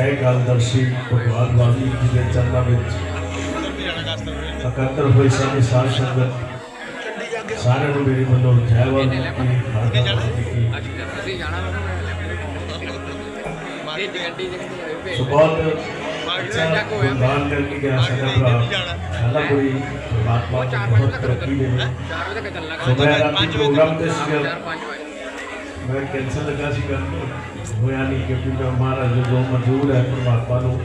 ਜੈ ਕਾਲਦਰਸ਼ੀ ਭਗਵਾਨ ਵਾਲੀ ਜੀ ਦੇ ਚਰਨਾਂ ਵਿੱਚ। ਇਕੱਤਰ ਹੋਏ ਸਾਰੇ ਸਾਧ ਸੰਗਤ ਸਾਰਿਆਂ ਨੂੰ ਮੇਰੀ ਵੱਲੋਂ ਜੈ ਵਾਲੀ ਕੀ ਖਾਲਸਾ ਵਾਹਿਗੁਰੂ ਕੀ ਅਸੀਂ ਜਾਣਾ ਇਹ ਗੱਡੀ ਦੇ ਸੋ ਬਹੁਤ ਅੱਛਾ ਗੁਣਗਾਨ ਕਰਕੇ ਗਿਆ ਸਾਡਾ ਭਰਾ। ਸਾਡਾ ਕੋਈ ਪਰਮਾਤਮਾ ਦੀ ਬਹੁਤ ਤਰੱਕੀ ਦੇਵੇ 4 ਵਜੇ ਤੱਕ ਚੱਲਣਾ ਸੋ ਮੈਂ ਰਾਤੀ ਪ੍ਰੋਗਰਾਮ ਤੇ ਸੀਗਾ। 5 ਵਜੇ। ਮੈਂ ਕੈਂਸਲ ਲੱਗਾ ਸੀ ਕਰਨ ਹੋਇਆ ਨਹੀਂ ਕਿਉਂਕਿ ਮੈਂ ਮਹਾਰਾਜ ਜੋ ਮਨਜ਼ੂਰ ਹੈ, ਪਰਮਾਤਮਾ ਨੂੰ।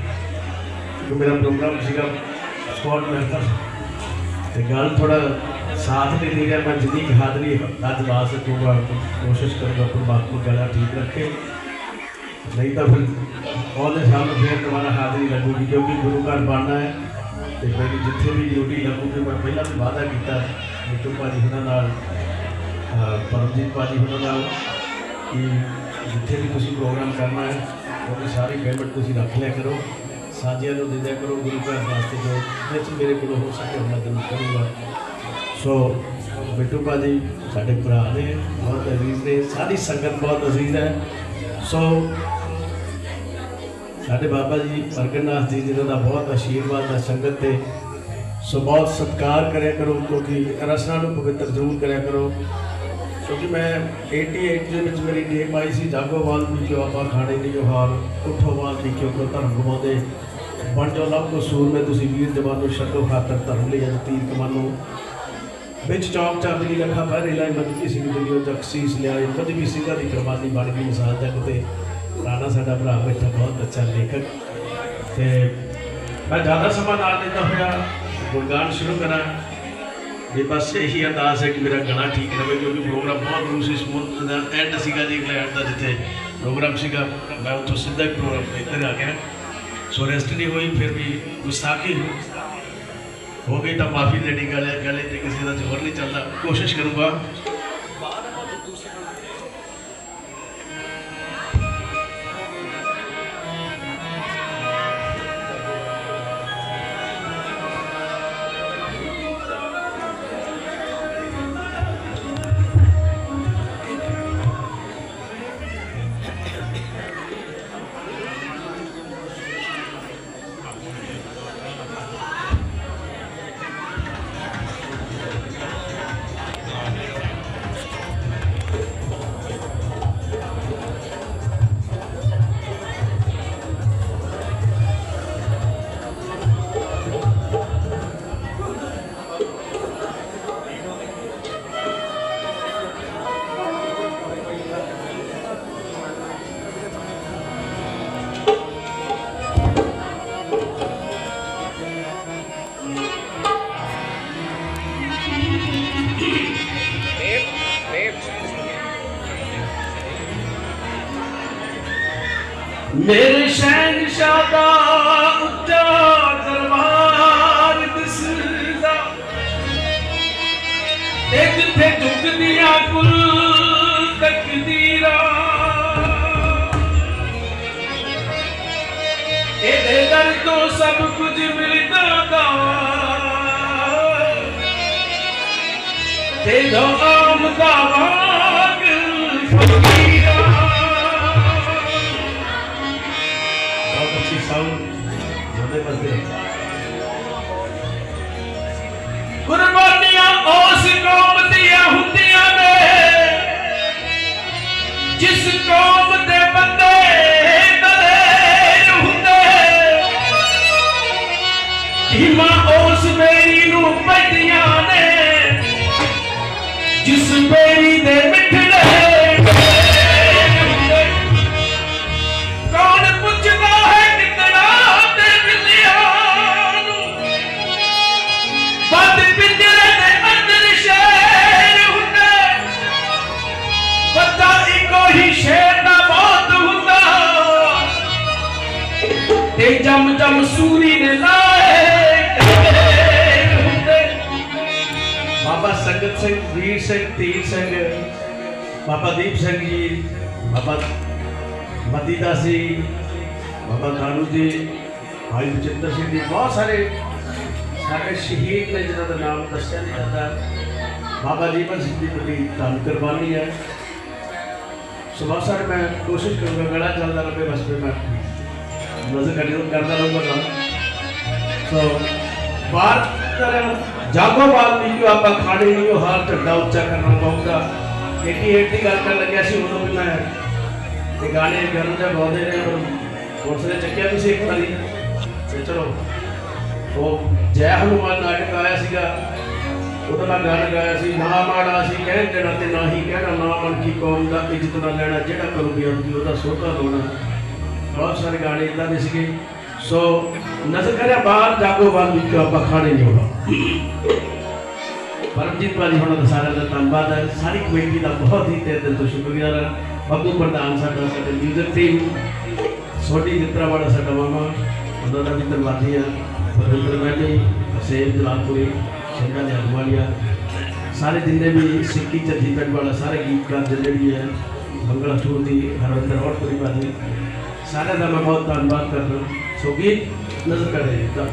ਕਿ ਮੇਰਾ ਪ੍ਰੋਗਰਾਮ ਸੀਗਾ ਸਪੋਰਟ ਮੈਂ ਕਰ ਤੇ ਗੱਲ ਥੋੜਾ ਸਾਥ ਨਹੀਂ ਦੇ ਰਿਹਾ, ਮੈਂ ਜਿੰਨੀ ਕੁ ਹਾਜ਼ਰੀ ਅੱਜ ਲਾ ਸਕੂੰਗਾ ਕੋਸ਼ਿਸ਼ ਕਰੂੰਗਾ ਪਰਮਾਤਮਾ ਗਲਾ ਠੀਕ ਰੱਖੇ। ਨਹੀਂ ਤਾਂ ਫਿਰ ਉਹਦੇ ਸਾਹਮਣੇ ਫਿਰ ਦੁਬਾਰਾ ਹਾਜ਼ਰੀ ਲੱਗੂਗੀ, ਕਿਉਂਕਿ ਗੁਰੂ ਘਰ ਬਣਨਾ ਹੈ। ਤੇ ਮੇਰੀ ਜਿੱਥੇ ਵੀ ਡਿਊਟੀ ਲੱਗੂਗੀ, ਮੈਂ ਪਹਿਲਾਂ ਵੀ ਵਾਅਦਾ ਕੀਤਾ ਮਿੱਟੂ ਭਾਜੀ ਉਹਨਾਂ ਨਾਲ, ਅਹ ਪਰਮਜੀਤ ਭਾਜੀ ਉਹਨਾਂ ਨਾਲ, ਕਿ ਜਿੱਥੇ ਵੀ ਤੁਸੀਂ ਪ੍ਰੋਗਰਾਮ ਕਰਨਾ ਹੈ, ਉਹਦੀ ਸਾਰੀ ਪੇਮੈਂਟ ਤੁਸੀਂ ਰੱਖ ਲਿਆ ਕਰੋ। ਸਾਜਿਆਂ ਨੂੰ ਦੇ ਕਰੋ ਗੁਰੂ ਘਰ ਵਾਸਤੇ ਜੋ ਵਿੱਚ ਮੇਰੇ ਕੋਲ ਹੋ ਸਕੇ ਮੈਂ ਜ਼ਰੂਰ ਕਰੂੰਗਾ। ਸੋ ਬਿੱਟੂ ਭਾਜੀ, ਸਾਡੇ ਭਰਾ ਨੇ, ਬਹੁਤ ਅਜ਼ੀਜ਼ ਨੇ, ਸਾਰੀ ਸੰਗਤ ਬਹੁਤ ਅਜ਼ੀਜ਼ ਹੈ। ਸੋ ਸਾਡੇ ਬਾਬਾ ਜੀ ਪ੍ਰਗਟਨਾਥ ਜੀ ਜਿਹਨਾਂ ਦਾ ਬਹੁਤ ਆਸ਼ੀਰਵਾਦ ਹੈ ਸੰਗਤ ਤੇ, ਸੋ ਬਹੁਤ ਸਤਿਕਾਰ ਕਰਿਆ ਕਰੋ, ਕਿਉਂਕਿ ਰਸਨਾ ਨੂੰ ਪਵਿੱਤਰ ਜ਼ਰੂਰ ਕਰਿਆ ਕਰੋ। ਕਿਉਂਕਿ ਮੈਂ 88 ਦੇ ਵਿੱਚ ਮੇਰੀ ਟੀਮ ਆਈ ਸੀ, ਜਾਗੋਵਾਲ ਵੀ ਕਿਉਂ ਆਪਾਂ ਖਾਣੇ ਦੀ ਜੋਹਾਰ ਉਠੋਵਾਲ ਵੀ ਕਿਉਂ ਕੋ ਧਰਮ ਗਵਾਉਂਦੇ ਬਣ ਜੋ ਲੱਭ ਕੋ ਸੂਰ ਮੇ ਤੁਸੀਂ ਵੀਰ ਜਵਾਨੋ ਛੱਡੋ ਖਾਤਰ ਧਰਮ ਲਈ ਜਦ ਤੀਰ ਕਮਾਨੋ ਵਿੱਚ ਚੌਕ ਚਾਂਦਨੀ ਲੱਖਾ ਪਹਿਰੇ ਲਾਈ ਮਤ ਸਿੰਘ ਦੀ ਦੁਨੀਆ ਜਕਸੀਸ ਲਿਆਏ, ਕੁਝ ਵੀ ਸਿੰਘਾਂ ਦੀ ਕੁਰਬਾਨੀ ਬਣ ਗਈ ਮਿਸਾਲ ਜਗ ਤੇ। ਰਾਣਾ ਸਾਡਾ ਭਰਾ ਬੈਠਾ, ਬਹੁਤ ਅੱਛਾ ਲੇਖਕ। ਤੇ ਮੈਂ ਜ਼ਿਆਦਾ ਸਮਾਂ ਨਾਲ ਦਿੰਦਾ ਹੋਇਆ, ਗੁਣਗਾਨ ਸ਼ੁਰੂ ਕਰਾਂ। ਵੀ ਬਸ ਇਹੀ ਅਰਦਾਸ ਹੈ ਕਿ ਮੇਰਾ ਗਲਾ ਠੀਕ ਰਹੇ ਕਿਉਂਕਿ ਪ੍ਰੋਗਰਾਮ ਬਹੁਤ ਦੂਸਰੀ ਸਮੂਹ ਦਾ ਐਂਡ ਸੀਗਾ ਜੀ ਇੰਗਲੈਂਡ ਦਾ ਜਿੱਥੇ ਪ੍ਰੋਗਰਾਮ ਸੀਗਾ। ਮੈਂ ਉੱਥੋਂ ਸਿੱਧਾ ਹੀ ਪ੍ਰੋਗਰਾਮ ਤੇ ਇੱਧਰ ਆ ਗਿਆ। ਸੋ ਰੈਸਟ ਨਹੀਂ ਹੋਈ, ਫਿਰ ਵੀ ਗੁਸਤਾਖੀ ਹੋ- ਗਈ ਤਾਂ ਮਾਫੀ ਦੇਣੀ ਗੱਲ ਹੈ, ਗਲੇ ਤੇ ਕਿਸੇ ਦਾ ਜ਼ੋਰ ਨਹੀਂ ਚੱਲਦਾ। ਕੋਸ਼ਿਸ਼ ਕਰੂੰਗਾ ਮੇਰੇ ਸ਼ਹਿਨशाह ਦਾ ਉੱਚਾ ਦਰਬਾਰ ਦਿਸਦਾ ਤੇ ਜਿੱਥੇ ਝੁਕਦੀਆਂ ਕੁਲ ਤਕਦੀਰਾਂ ਇਹਦੇ ਦਰ ਤੋਂ ਸਭ ਕੁਝ ਮਿਲਦਾ ਦਾ ਤੇ ਦੋ ਆਮਦਾਵਾ ਜਿਸ ਉਸ ਬੇਰੀ ਨੂੰ ਪੈਦੀਆਂ ਨੇ ਜਿਸ ਬੇਰੀ ਦੇ ਮਿੱਠੇ ਸੰਗਤ ਸਿੰਘ, ਵੀਰ ਸਿੰਘ, ਤੀਰ ਸਿੰਘ, ਬਾਬਾ ਦੀਪ ਸਿੰਘ ਜੀ, ਬਾਬਾ ਮਦੀਦਾ ਸੀ, ਬਾਬਾ ਕਾਨੂ ਜੀ, ਭਾਈ ਬਚਿੱਤਰ ਸਿੰਘ ਜੀ, ਬਹੁਤ ਸਾਰੇ ਸਾਡੇ ਸ਼ਹੀਦ ਨੇ ਜਿਹਨਾਂ ਦਾ ਨਾਮ ਦੱਸਿਆ ਨਹੀਂ ਜਾਂਦਾ। ਬਾਬਾ ਜੀਵਨ ਸਿੰਘ ਦੀ ਬੜੀ ਧੰਨ ਕੁਰਬਾਨੀ ਹੈ। ਸੋ ਬਹੁਤ ਸਾਰੇ ਮੈਂ ਕੋਸ਼ਿਸ਼ ਕਰੂੰਗਾ ਗਲਾ ਚੱਲਦਾ ਰਹੇ, ਬਸ ਮੈਂ ਨਜ਼ਰ ਕੰਟੀਨਿਊ ਕਰਦਾ ਰਹੂੰਗਾ ਸੋ ਬਾਤ ਕਰ ਜਾਗੋ ਬਾਤ ਨਹੀਂ ਆਪਾਂ ਖਾਣੇ ਨਹੀਂ, ਉਹ ਹਾਰ ਝੰਡਾ ਉੱਚਾ ਕਰਨਾ ਪਊਗਾ। 88 ਦੀ ਗੱਲ ਕਰਨ ਲੱਗਿਆ ਸੀ ਉਦੋਂ ਵੀ ਮੈਂ। ਇਹ ਗਾਣੇ ਗਰਮ ਜਿਹਾ ਗਾਉਂਦੇ ਨੇ ਪਰ ਹੌਸਲੇ ਚੱਕਿਆ ਵੀ ਸੀ ਇੱਕ ਵਾਰੀ। ਤੇ ਚਲੋ, ਉਹ ਜੈ ਹਨੂਮਾਨ ਨਾਟਕ ਆਇਆ ਸੀਗਾ। ਉਹਦਾ ਮੈਂ ਗਾਣਾ ਗਾਇਆ ਸੀ, ਨਾ ਮਾੜਾ ਸੀ ਕਹਿਣ ਦੇਣਾ ਤੇ ਨਾ ਹੀ ਕਹਿਣਾ, ਨਾ ਮਨ ਕੀ ਕੌਮ ਦਾ ਇੱਜ਼ਤ ਨਾ ਲੈਣਾ, ਜਿਹੜਾ ਕਰੂਗੀ ਉਹਦੀ ਉਹਦਾ ਸੋਧਾ ਲੋਣਾ ਬਹੁਤ ਸਾਰੇ ਗਾਣੇ ਇਦਾਂ ਦੇ ਸੀਗੇ। ਸੋ ਨਜ਼ਰ ਕਰਿਆ ਬਾਹਰ, ਜਾਗੋ ਬਾਹਰ ਵਿੱਚ ਆਪਾਂ ਖਾਣੇ ਨਹੀਂ ਹੋਣਾ। ਪਰਮਜੀਤ ਭਾਜੀ ਹੁਣ ਦਾ ਸਾਰਿਆਂ ਦਾ ਧੰਨਵਾਦ ਹੈ। ਸਾਰੀ ਕਮੇਟੀ ਦਾ ਬਹੁਤ ਹੀ ਤਹਿ ਦਿਲ ਤੋਂ ਸ਼ੁਕਰੀਆ ਹੈ। ਬੱਬੂ ਪ੍ਰਧਾਨ ਸਾਡਾ, ਸਾਡੇ ਮਿਊਜ਼ਿਕ ਟੀਮ ਸੋਢੀ ਜਿੱਤਰਾ ਵਾਲਾ ਸਾਡਾ ਮਾਮਾ ਉਹਨਾਂ ਦਾ ਵੀ ਧੰਨਵਾਦੀ ਆ ਬਰਿੰਦਰ ਮੈਨੀ ਸੇਵ ਜਲਾਲਪੁਰੀ ਸਿੰਘਾਂ ਦੇ ਅਗਵਾਲੀਆ। ਸਾਰੇ ਜਿੰਨੇ ਵੀ ਸਿੱਕੀ ਚੱਦੀ ਪਿੰਡ ਵਾਲਾ, ਸਾਰੇ ਗੀਤਕਾਰ ਜਿੰਨੇ ਵੀ ਹੈ ਬੰਗਲਾ ਚੂਰ ਦੀ ਹਰਵਿੰਦਰ ਔਰਪੁਰੀ ਭਾਜੀ ਸਾਰਿਆਂ ਦਾ ਮੈਂ ਬਹੁਤ ਧੰਨਵਾਦ ਕਰਦਾ। ਸੋ ਗੀਤ ਨਜ਼ਰ ਕਰੇ ਤਾਂ